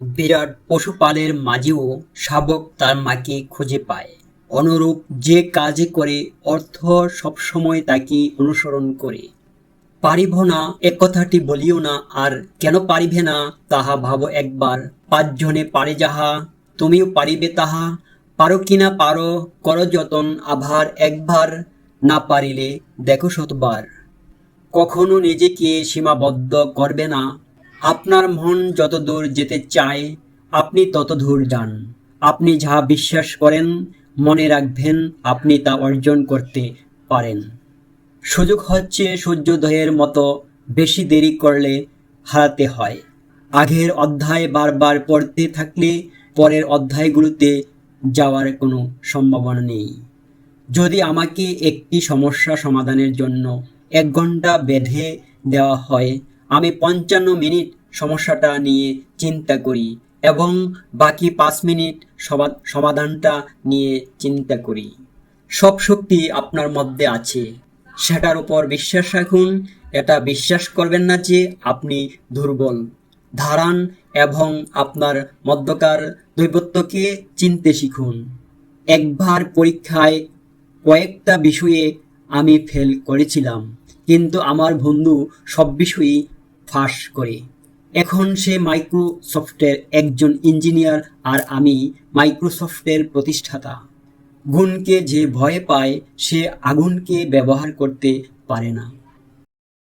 বিরাট পশুপালের মাঝেও শাবক তার মাকে খুঁজে পায়। অনুরূপ যে কাজ করে অর্থ সবসময় তাকে অনুসরণ করে। পারিব না এ কথাটি বলিও না, আর কেন পারিবে না তাহা ভাবো একবার। পাঁচজনে পারে যাহা, তুমিও পারিবে তাহা। পারো কিনা পারো, কর যতন, আভার একবার। না পারিলে দেখো শতবার। কখনো নিজেকে সীমাবদ্ধ করবে না আপনার মন যত দূর যেতে চায়, আপনি তত দূর যান। আপনি যা বিশ্বাস করেন, মনে রাখবেন, আপনি তা অর্জন করতে পারেন। সুযোগ হচ্ছে সূর্যোদয়ের মতো বেশি দেরি করলে হারাতে হয়। আগের অধ্যায় বারবার পড়তে থাকলে পরের অধ্যায়গুলোতে যাওয়ার কোনো সম্ভাবনা নেই। যদি আমাকে একটি সমস্যা সমাধানের জন্য এক ঘণ্টা বেঁধে দেওয়া হয়, আমি পঞ্চান্ন মিনিট সমস্যাটা নিয়ে চিন্তা করি এবং বাকি পাঁচ মিনিট সমাধানটা নিয়ে চিন্তা করি। সব শক্তি আপনার মধ্যে আছে। সেটার উপর বিশ্বাস রাখুন, এটা বিশ্বাস করবেন না যে আপনি দুর্বল। ধারান এবং আপনার মধ্যকার দৈবত্যকে চিনতে শিখুন। একবার পরীক্ষায় কয়েকটা বিষয়ে আমি ফেল করেছিলাম, কিন্তু আমার বন্ধু সব বিষয়েই ফাঁস করে। এখন সে মাইক্রোসফটের একজন ইঞ্জিনিয়ার আর আমি মাইক্রোসফটের প্রতিষ্ঠাতা। গুণকে যে ভয় পায়, সে আগুনকে ব্যবহার করতে পারে না।